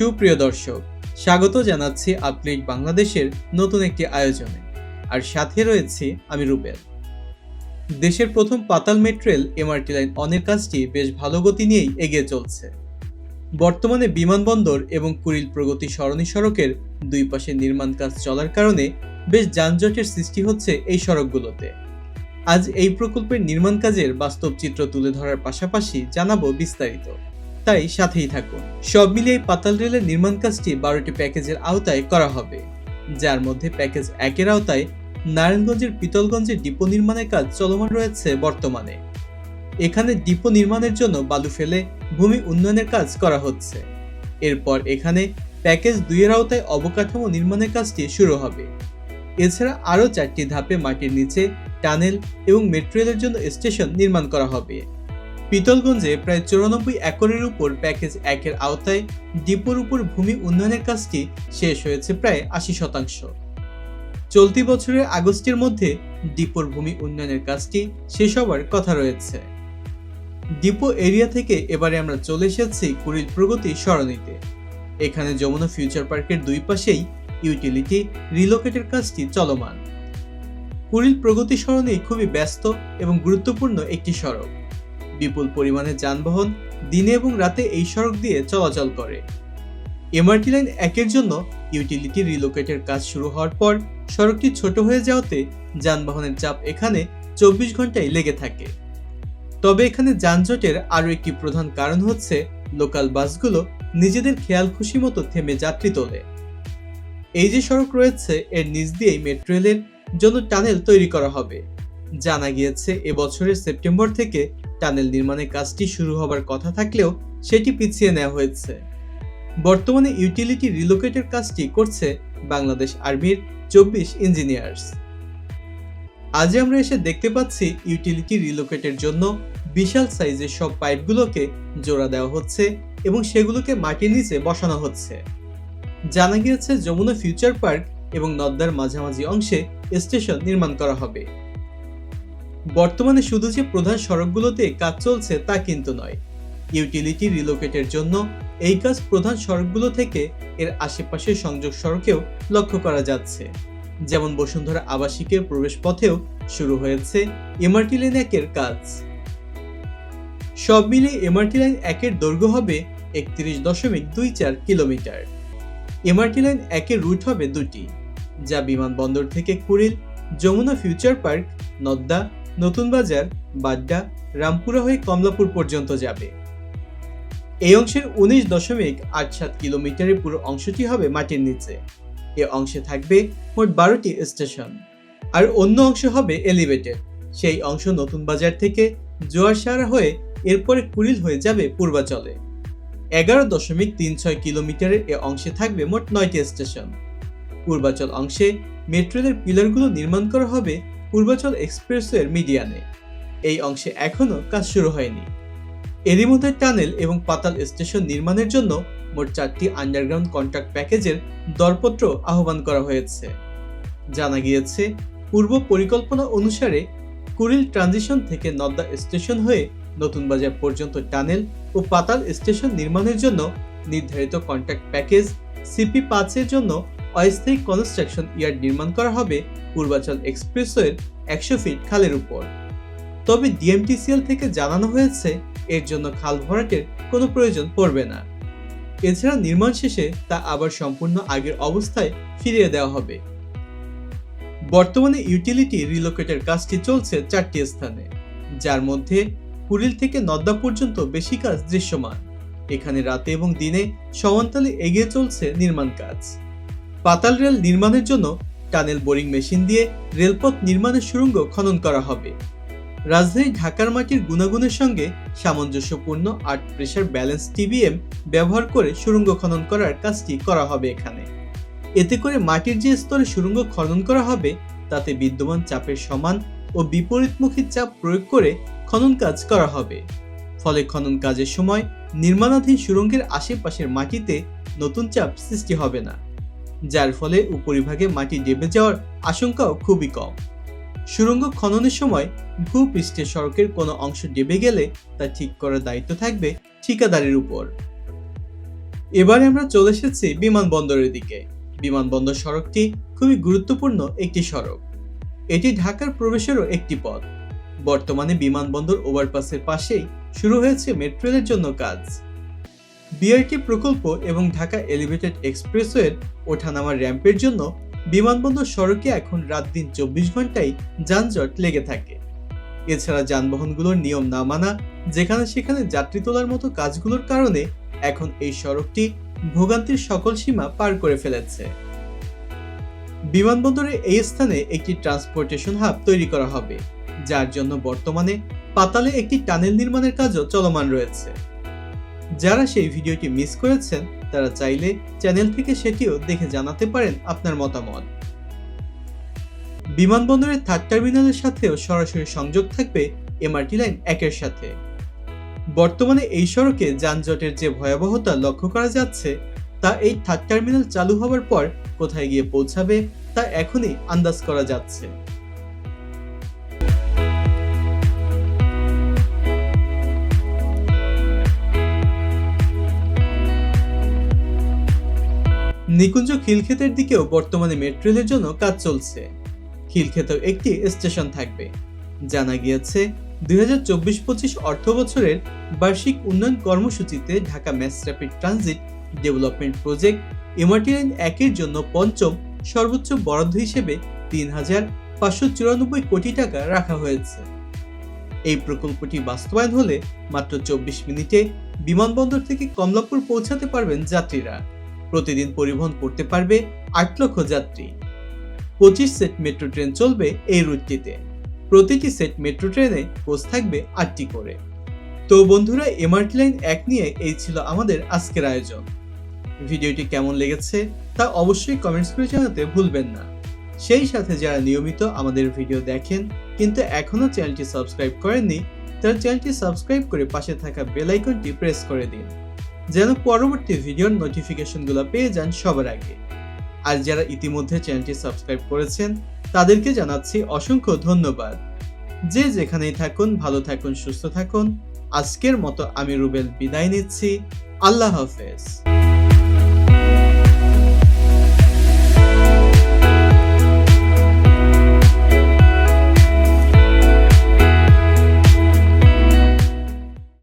সুপ্রিয় দর্শক, স্বাগত জানাচ্ছি আপলিক বাংলাদেশের নতুন একটি আয়োজনে। আর সাথে রয়েছি আমি রুবেল। দেশের প্রথম পাতাল মেট্রেল এমআরটি লাইন অনের কাজটি বেশ ভালো গতি নিয়েই এগিয়ে চলছে। বর্তমানে বিমানবন্দর এবং কুড়িল প্রগতি সরণি সড়কের দুই পাশে নির্মাণ কাজ চলার কারণে বেশ যানজটের সৃষ্টি হচ্ছে এই সড়কগুলোতে। আজ এই প্রকল্পের নির্মাণ কাজের বাস্তব চিত্র তুলে ধরার পাশাপাশি জানাব বিস্তারিত। তাই সাথেই থাকুন সব মিলিয়ে পাতাল রেলের নির্মাণ কাজটি বারোটি প্যাকেজের আওতায় করা হবে। যার মধ্যে প্যাকেজ একের আওতায় নারায়ণগঞ্জের পিতলগঞ্জের ডিপো নির্মাণের কাজ চলমান রয়েছে বর্তমানে। এখানে ডিপো নির্মাণের জন্য বালু ফেলে ভূমি উন্নয়নের কাজ করা হচ্ছে। এরপর এখানে প্যাকেজ দুইয়ের আওতায় অবকাঠামো নির্মাণের কাজটি শুরু হবে। এছাড়া আরও চারটি ধাপে মাটির নিচে টানেল এবং মেট্রো রেলের জন্য স্টেশন নির্মাণ করা হবে। পিতলগঞ্জে প্রায় চুরানব্বই একরের উপর প্যাকেজ একের আওতায় ডিপোর উপর ভূমি উন্নয়নের কাজটি শেষ হয়েছে প্রায় আশি শতাংশ। চলতি বছরের আগস্টের মধ্যে ডিপোর ভূমি উন্নয়নের কাজটি শেষ হওয়ার কথা রয়েছে। ডিপো এরিয়া থেকে এবারে আমরা চলে এসেছি কুড়িল প্রগতি সরণিতে। এখানে যমুনা ফিউচার পার্কের দুই পাশেই ইউটিলিটি রিলোকেটের কাজটি চলমান। কুড়িল প্রগতি সরণি খুবই ব্যস্ত এবং গুরুত্বপূর্ণ একটি সড়ক। বিপুল পরিমাণে যানবাহন দিনে এবং রাতে এই সড়ক দিয়ে চলাচল করে। এমআরটি লাইন একের জন্য ইউটিলিটি রিলোকেটের কাজ শুরু হওয়ার পর সড়কটি ছোট হয়ে যাওয়াতে যানবাহনের চাপ এখানে চব্বিশ ঘন্টায় লেগে থাকে। তবে এখানে যানজটের আরও একটি প্রধান কারণ হচ্ছে লোকাল বাসগুলো নিজেদের খেয়াল খুশি মতো থেমে যাত্রী তোলে। এই যে সড়ক রয়েছে, এর নিচ দিয়েই মেট্রো রেলের জন্য টানেল তৈরি করা হবে। জানা গিয়েছে, এবছরের সেপ্টেম্বর থেকে টানেল নির্মাণের কাজটি শুরু হবার কথা থাকলেও সেটি পিছিয়ে নেওয়া হয়েছে। বর্তমানে ইউটিলিটি রিলোকেটের কাজটি করছে বাংলাদেশ আর্মির চব্বিশ ইঞ্জিনিয়ার্স। আজ আমরা এসে দেখতে পাচ্ছি ইউটিলিটি রিলোকেটের জন্য বিশাল সাইজের সব পাইপগুলোকে জোড়া দেওয়া হচ্ছে এবং সেগুলোকে মাটির নিচে বসানো হচ্ছে। জানা গিয়েছে, যমুনা ফিউচার পার্ক এবং নদ্দার মাঝামাঝি অংশে স্টেশন নির্মাণ করা হবে। বর্তমানে শুধু যে প্রধান সড়কগুলোতে কাজ চলছে তা কিন্তু নয়। ইউটিলিটি রিলোকেটের জন্য এই কাজ প্রধান সড়কগুলো থেকে এর আশেপাশের সংযোগ সড়কেও লক্ষ্য করা যাচ্ছে। যেমন বসুন্ধরা আবাসিকের প্রবেশ পথেও শুরু হয়েছে এমআরটি লাইন একের কাজ। সব মিলে এমআরটি লাইন একের দৈর্ঘ্য হবে একত্রিশ দশমিক দুই চার কিলোমিটার। এমআরটি লাইন একের রুট হবে দুটি, যা বিমানবন্দর থেকে কুড়িল, যমুনা ফিউচার পার্ক, নদ্দা নতুন বাজার, বাড্ডা, রামপুরা হয়ে কমলাপুর পর্যন্ত যাবে। এই অংশের উনিশ দশমিক আট সাত কিলোমিটারের পুরো অংশটি হবে মাটির নিচে। এ অংশে থাকবে মোট বারোটি স্টেশন। আর অন্য অংশ হবে এলিভেটেড। সেই অংশ নতুন বাজার থেকে জোয়ারসারা হয়ে এরপরে কুড়িল হয়ে যাবে পূর্বাচলে। এগারো দশমিক তিন ছয় কিলোমিটারের এ অংশে থাকবে মোট নয়টি স্টেশন। পূর্বাচল অংশে মেট্রো রেলের পিলারগুলো নির্মাণ করা হবে পূর্বাচল এক্সপ্রেসওয়ের মিডিয়ানে এই অংশে এখনও কাজ শুরু হয়নি। এরই মধ্যে টানেল এবং পাতাল স্টেশন নির্মাণের জন্য মোট চারটি আন্ডারগ্রাউন্ড কন্ট্রাক্ট প্যাকেজের দরপত্র আহ্বান করা হয়েছে। জানা গিয়েছে, পূর্ব পরিকল্পনা অনুসারে কুড়িল ট্রানজিশন থেকে নদ্দা স্টেশন হয়ে নতুন বাজার পর্যন্ত টানেল ও পাতাল স্টেশন নির্মাণের জন্য নির্ধারিত কন্ট্রাক্ট প্যাকেজ সিপি পাঁচের জন্য অস্থায়ী কনস্ট্রাকশন ইয়ার্ড নির্মাণ করা হবে পূর্বাচল এক্সপ্রেসওয়ের একশো ফিট খালের উপর। তবে ডিএমটিসিএল থেকে জানানো হয়েছে এর জন্য খাল ভরাটের কোনো প্রয়োজন পড়বে না। এছাড়া নির্মাণ শেষে তা আবার সম্পূর্ণ আগের অবস্থায় ফিরিয়ে দেওয়া হবে। বর্তমানে ইউটিলিটি রিলোকেটের কাজটি চলছে চারটি স্থানে, যার মধ্যে কুড়িল থেকে নদ্দা পর্যন্ত বেশি কাজ দৃশ্যমান। এখানে রাতে এবং দিনে সমান্তালে এগিয়ে চলছে নির্মাণ কাজ। পাতাল রেল নির্মাণের জন্য টানেল বোরিং মেশিন দিয়ে রেলপথ নির্মাণের সুড়ঙ্গ খনন করা হবে। রাজধানী ঢাকার মাটির গুণাগুণের সঙ্গে সামঞ্জস্যপূর্ণ আর্ট প্রেশার ব্যালেন্স টিবিএম ব্যবহার করে সুড়ঙ্গ খনন করার কাজটি করা হবে এখানে। এতে করে মাটির যে স্তরে সুড়ঙ্গ খনন করা হবে, তাতে বিদ্যমান চাপের সমান ও বিপরীতমুখী চাপ প্রয়োগ করে খনন কাজ করা হবে। ফলে খনন কাজের সময় নির্মাণাধীন সুড়ঙ্গের আশেপাশের মাটিতে নতুন চাপ সৃষ্টি হবে না। যার ফলে উপরিভাগে মাটি ডেবে যাওয়ার আশঙ্কাও খুবই কম। সুড়ঙ্গ খননের সময় ভূপৃষ্ঠের সড়কের কোনো অংশ ডেবে গেলে তা ঠিক করার দায়িত্ব থাকবে ঠিকাদারের উপর। এবারে আমরা চলে এসেছি বিমানবন্দরের দিকে। বিমানবন্দর সড়কটি খুবই গুরুত্বপূর্ণ একটি সড়ক। এটি ঢাকার প্রবেশেরও একটি পথ। বর্তমানে বিমানবন্দর ওভারপাসের পাশেই শুরু হয়েছে মেট্রেলের জন্য কাজ। বিআরটি প্রকল্প এবং ঢাকা এলিভেটেড এক্সপ্রেসওয়ের ওঠানামার র্যাম্পের জন্য বিমানবন্দর সড়কে এখন রাত দিন চব্বিশ ঘন্টায় যানজট লেগে থাকে। এছাড়া যানবাহনগুলোর নিয়ম না মানা, যেখানে সেখানে যাত্রী তোলার মতো কাজগুলোর কারণে এখন এই সড়কটি ভোগান্তির সকল সীমা পার করে ফেলেছে। বিমানবন্দরের এই স্থানে একটি ট্রান্সপোর্টেশন হাব তৈরি করা হবে, যার জন্য বর্তমানে পাতালে একটি টানেল নির্মাণের কাজও চলমান রয়েছে। যারা সেই ভিডিওটি মিস করেছেন, তারা চাইলে চ্যানেল থেকে সেটিও দেখে জানাতে পারেন আপনার মতামত। বিমানবন্দরের থার্ড টার্মিনালের সাথেও সরাসরি সংযোগ থাকবে এমআরটি লাইন একের সাথে। বর্তমানে এই সড়কে যানজটের যে ভয়াবহতা লক্ষ্য করা যাচ্ছে, তা এই থার্ড টার্মিনাল চালু হওয়ার পর কোথায় গিয়ে পৌঁছাবে, তা এখনই আন্দাজ করা যাচ্ছে। নিকুঞ্জ খিলক্ষেতের দিকেও বর্তমানে মেট্রেলের জন্য কাজ চলছে। খিলক্ষেতেও একটি স্টেশন থাকবে। জানা গিয়েছে, দুই হাজার চব্বিশ পঁচিশ অর্থ বছরের বার্ষিক উন্নয়ন কর্মসূচিতে Dhaka mass rapid transit development project MRT line একের জন্য পঞ্চম সর্বোচ্চ বরাদ্দ হিসেবে তিন হাজার পাঁচশো চুরানব্বই কোটি টাকা রাখা হয়েছে। এই প্রকল্পটি বাস্তবায়ন হলে মাত্র চব্বিশ মিনিটে বিমানবন্দর থেকে কমলাপুর পৌঁছাতে পারবেন যাত্রীরা। প্রতিদিন পরিবহন করতে পারবে আট লক্ষ যাত্রী। পঁচিশ সেট মেট্রো ট্রেন চলবে এই রুটটিতে। প্রতিটি সেট মেট্রো ট্রেনে কোচ থাকবে আটটি করে। তো বন্ধুরা, এমআরটি লাইন এক নিয়ে এই ছিল আমাদের আজকের আয়োজন। ভিডিওটি কেমন লেগেছে তা অবশ্যই কমেন্টস করে জানাতে ভুলবেন না। সেই সাথে যারা নিয়মিত আমাদের ভিডিও দেখেন, কিন্তু এখনও চ্যানেলটি সাবস্ক্রাইব করেননি, তারা চ্যানেলটি সাবস্ক্রাইব করে পাশে থাকা বেল আইকনটি প্রেস করে দিন। যেন পরবর্তী ভিডিওর নোটিফিকেশনগুলো পেয়ে যান সবার আগে। আর যারা ইতিমধ্যে চ্যানেলটি সাবস্ক্রাইব করেছেন, তাদেরকে জানাচ্ছি অসংখ্য ধন্যবাদ। যে যেখানেই থাকুন, ভালো থাকুন, সুস্থ থাকুন, আজকের মতো আমি রুবেল বিদায় নিচ্ছি। আল্লাহ হাফেজ।